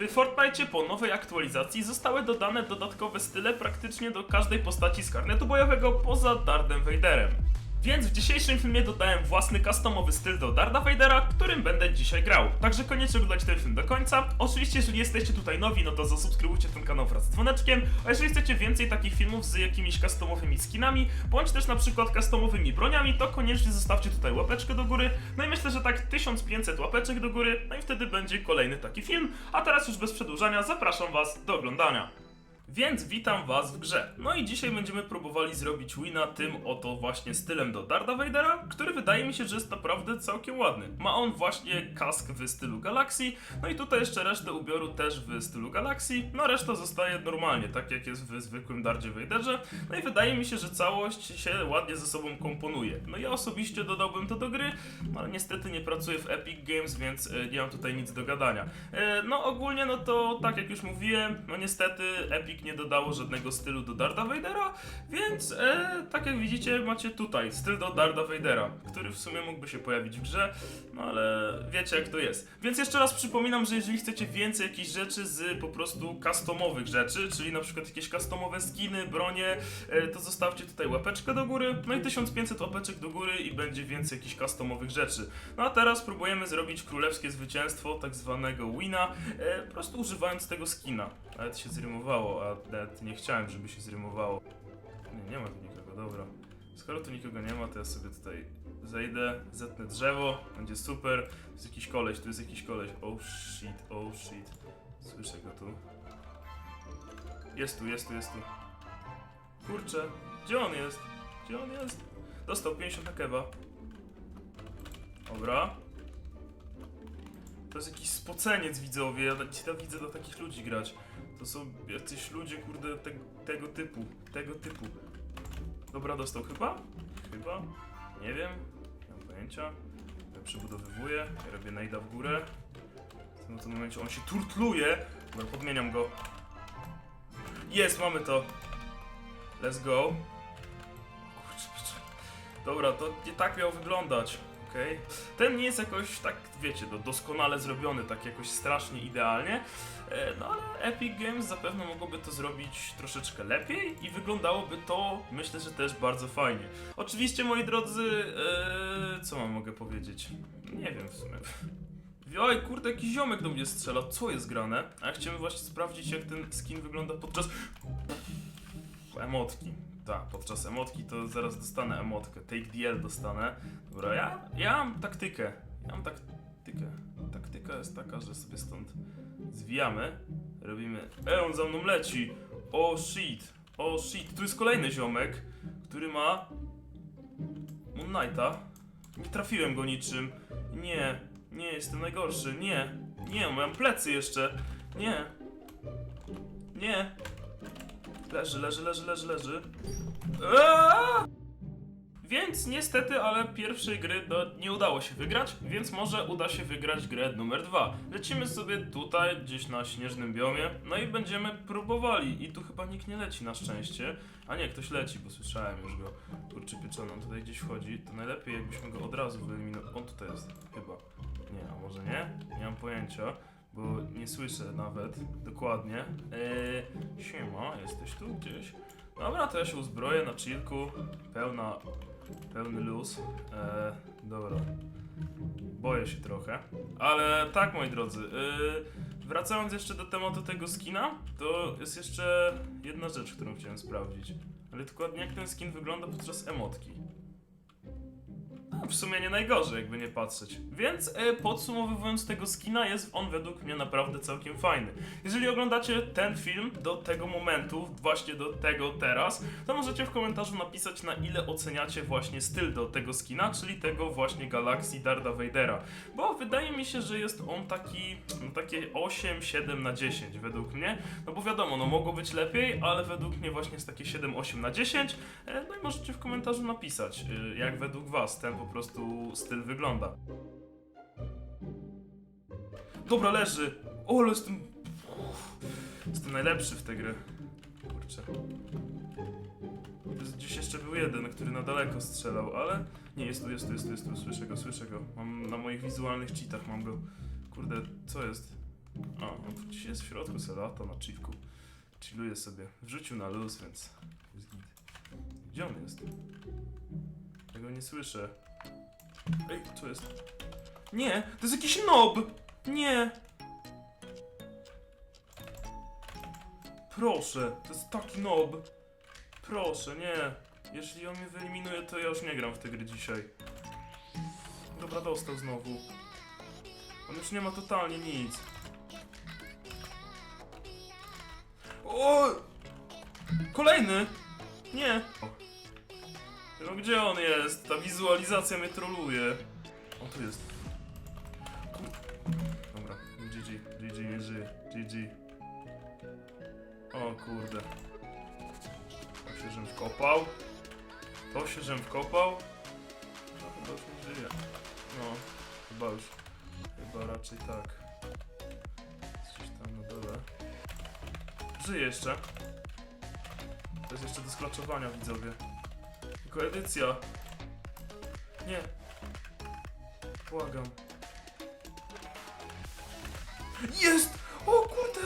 W Fortnite po nowej aktualizacji zostały dodane dodatkowe style praktycznie do każdej postaci z karnetu bojowego poza Dardem Vaderem. Więc w dzisiejszym filmie dodałem własny customowy styl do Darda Vadera, którym będę dzisiaj grał. Także koniecznie oglądajcie ten film do końca. Oczywiście, jeżeli jesteście tutaj nowi, no to zasubskrybujcie ten kanał wraz z dzwoneczkiem. A jeżeli chcecie więcej takich filmów z jakimiś customowymi skinami, bądź też na przykład customowymi broniami, to koniecznie zostawcie tutaj łapeczkę do góry. No i myślę, że tak 1500 łapeczek do góry, no i wtedy będzie kolejny taki film. A teraz już bez przedłużania zapraszam was do oglądania. Więc witam was w grze. No i dzisiaj będziemy próbowali zrobić wina tym oto właśnie stylem do Darda Vadera, który wydaje mi się, że jest naprawdę całkiem ładny. Ma on właśnie kask w stylu Galaxy, no i tutaj jeszcze resztę ubioru też w stylu Galaxy, no reszta zostaje normalnie, tak jak jest w zwykłym Dardzie Vaderze. No i wydaje mi się, że całość się ładnie ze sobą komponuje. No ja osobiście dodałbym to do gry, no ale niestety nie pracuję w Epic Games, więc e, nie mam tutaj nic do gadania. E, No ogólnie, no to tak jak już mówiłem, no niestety Epic nie dodało żadnego stylu do Darda Vadera, więc e, tak jak widzicie macie tutaj styl do Darda Vadera, który w sumie mógłby się pojawić w grze, no ale wiecie jak to jest. Więc jeszcze raz przypominam, że jeżeli chcecie więcej jakichś rzeczy z po prostu customowych rzeczy, czyli na przykład jakieś customowe skiny, bronie, e, to zostawcie tutaj łapeczkę do góry, no i 1500 łapeczek do góry i będzie więcej jakichś customowych rzeczy. No a teraz próbujemy zrobić królewskie zwycięstwo, tak zwanego wina, e, po prostu używając tego skina. Nawet się zrymowało, a nawet nie chciałem, żeby się zrymowało. Nie, nie ma tu nikogo, dobra. Skoro tu nikogo nie ma, to ja sobie tutaj zejdę, zetnę drzewo, będzie super. Tu jest jakiś koleś, tu jest jakiś koleś. Oh shit, oh shit. Słyszę go tu. Jest tu, jest tu, jest tu. Kurczę, gdzie on jest? Gdzie on jest? Dostał 50 na keba. Dobra. To jest jakiś spoceniec widzowie, ja ja widzę do takich ludzi grać. To są jacyś ludzie, kurde, te, tego typu, tego typu. Dobra, dostał chyba? Chyba? Nie wiem, nie mam pojęcia. Ja przybudowywuję, ja robię najda w górę. W tym momencie on się turtluje. Dobra, podmieniam go. Jest, mamy to. Let's go. Kurczę. Dobra, to nie tak miał wyglądać. Okej. Ten nie jest jakoś tak, wiecie, do, doskonale zrobiony, tak jakoś strasznie idealnie. E, No ale Epic Games zapewne mogłoby to zrobić troszeczkę lepiej i wyglądałoby to, myślę, że też bardzo fajnie. Oczywiście, moi drodzy, e, co mam mogę powiedzieć? Nie wiem w sumie. Oj, kurde, jakiś ziomek do mnie strzela, co jest grane? A ja chciałem właśnie sprawdzić, jak ten skin wygląda podczas emotki. Tak, podczas emotki to zaraz dostanę emotkę. Take DL dostanę. Dobra, ja, ja mam taktykę. Ja mam taktykę. Taktyka jest taka, że sobie stąd zwijamy. Robimy. E, on za mną leci! O shit! O shit! Tu jest kolejny ziomek, który ma. Moon Knighta. Nie trafiłem go niczym. Nie, nie, jestem najgorszy. Nie, nie, mam plecy jeszcze. Nie. Nie. Leży, leży, leży, leży, leży. Eee! Więc niestety, ale pierwszej gry do, nie udało się wygrać, więc może uda się wygrać grę numer dwa. Lecimy sobie tutaj, gdzieś na śnieżnym biomie, no i będziemy próbowali. I tu chyba nikt nie leci na szczęście. A nie, ktoś leci, bo słyszałem już go. Kurczę pieczony, on tutaj gdzieś wchodzi. To najlepiej jakbyśmy go od razu wyeliminowali. On tutaj jest, chyba. Nie, a może nie? Nie mam pojęcia bo nie słyszę nawet dokładnie. Eee, siema, jesteś tu gdzieś? Dobra, to ja się uzbroję na chillku. Pełna, pełny luz. Eee, dobra. Boję się trochę. Ale tak, moi drodzy. Yy, wracając jeszcze do tematu tego skina, to jest jeszcze jedna rzecz, którą chciałem sprawdzić. Ale dokładnie jak ten skin wygląda podczas emotki. A, w sumie nie najgorzej, jakby nie patrzeć. Więc e, podsumowując tego skina, jest on według mnie naprawdę całkiem fajny. Jeżeli oglądacie ten film do tego momentu, właśnie do tego teraz, to możecie w komentarzu napisać na ile oceniacie właśnie styl do tego skina, czyli tego właśnie Galaxy Darda Vadera. Bo wydaje mi się, że jest on taki, no takie 8-7 na 10 według mnie. No bo wiadomo, no mogło być lepiej, ale według mnie właśnie jest takie 7-8 na 10. E, No i możecie w komentarzu napisać, e, jak według was ten po prostu styl wygląda. Dobra, leży. O, ale jestem... Jestem najlepszy w tę grę. Kurczę. Gdzieś jeszcze był jeden, który na daleko strzelał, ale... Nie, jest tu, jest tu, jest tu, jest tu, słyszę go, słyszę go. Mam na moich wizualnych cheatach, mam go. Kurde, co jest? O, on tu gdzieś jest w środku, se lata na chillku. Chilluje sobie. Wrzucił na luz, więc. Gdzie on jest? Ja go nie słyszę. Ej, co jest? Nie, to jest jakiś nob! Nie! Proszę, to jest taki nob. Proszę, nie. Jeśli on mnie wyeliminuje, to ja już nie gram w te gry dzisiaj. Dobra, dostał znowu. On już nie ma totalnie nic. O! Kolejny! Nie! No gdzie on jest? Ta wizualizacja mnie troluje. O, tu jest. Kur... Dobra, GG, GG nie żyje, GG. O kurde. To się żem wkopał. To się żem wkopał. No chyba już nie żyje. No, chyba już. Chyba raczej tak. Gdzieś tam na dole. Żyje jeszcze. To jest jeszcze do sklaczowania, widzowie. Tylko edycja. Nie. Błagam. Jest! O kurde!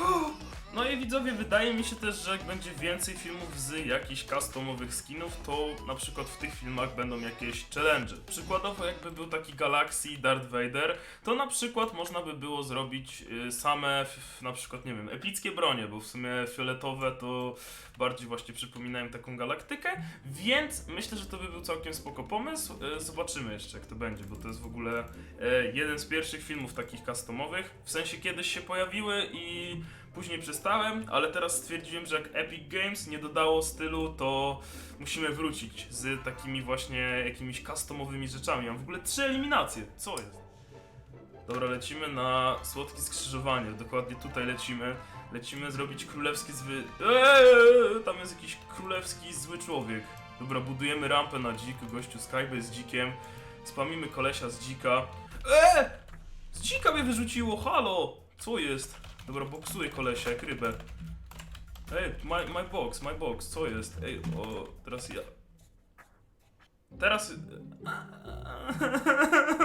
O! No i widzowie, wydaje mi się też, że jak będzie więcej filmów z jakichś customowych skinów, to na przykład w tych filmach będą jakieś challenge. Przykładowo jakby był taki Galaxy Darth Vader, to na przykład można by było zrobić y, same na przykład, nie wiem, epickie bronie, bo w sumie fioletowe to bardziej właśnie przypominają taką galaktykę, więc myślę, że to by był całkiem spoko pomysł. Y, Zobaczymy jeszcze jak to będzie, bo to jest w ogóle e, jeden z pierwszych filmów takich customowych. W sensie kiedyś się pojawiły i później przestałem, ale teraz stwierdziłem, że jak Epic Games nie dodało stylu, to musimy wrócić z takimi właśnie jakimiś customowymi rzeczami. Mam w ogóle trzy eliminacje. Co jest? Dobra, lecimy na słodkie skrzyżowanie. Dokładnie tutaj lecimy. Lecimy zrobić królewski zły... Eee, tam jest jakiś królewski zły człowiek. Dobra, budujemy rampę na dzik. Gościu Skype jest dzikiem. Spamimy kolesia z dzika. Eee! Z dzika mnie wyrzuciło, halo! Co jest? Dobra, boksuję kolesia jak rybę. Ej, my, my box, my box, co jest? Ej, o, teraz ja... Teraz...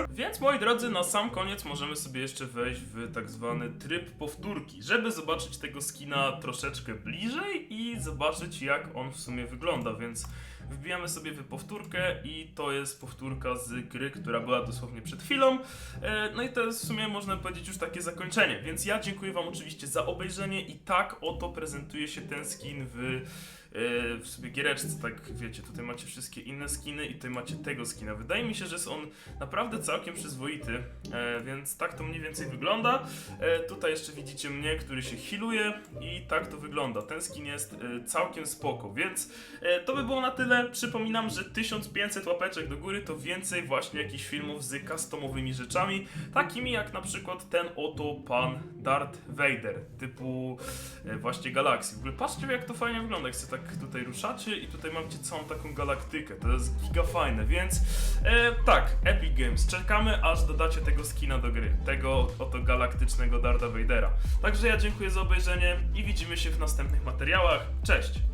Więc moi drodzy, na sam koniec możemy sobie jeszcze wejść w tak zwany tryb powtórki, żeby zobaczyć tego skina troszeczkę bliżej i zobaczyć jak on w sumie wygląda, więc wbijamy sobie w powtórkę i to jest powtórka z gry, która była dosłownie przed chwilą. E, No i to jest w sumie można powiedzieć już takie zakończenie, więc ja dziękuję wam oczywiście za obejrzenie i tak oto prezentuje się ten skin w, w sobie giereczce, tak wiecie, tutaj macie wszystkie inne skiny i tutaj macie tego skina. Wydaje mi się, że jest on naprawdę całkiem przyzwoity, e, więc tak to mniej więcej wygląda. E, Tutaj jeszcze widzicie mnie, który się healuje i tak to wygląda. Ten skin jest całkiem spoko, więc to by było na tyle. Przypominam, że 1500 łapeczek do góry to więcej właśnie jakichś filmów z customowymi rzeczami, takimi jak na przykład ten oto pan Darth Vader, typu właśnie galakcji. W ogóle patrzcie jak to fajnie wygląda, jak sobie tak tutaj ruszacie i tutaj macie całą taką galaktykę, to jest giga fajne, więc e, tak, Epic Games, czekamy aż dodacie tego skina do gry, tego oto galaktycznego Dartha Vadera. Także ja dziękuję za obejrzenie i widzimy się w następnych materiałach, cześć!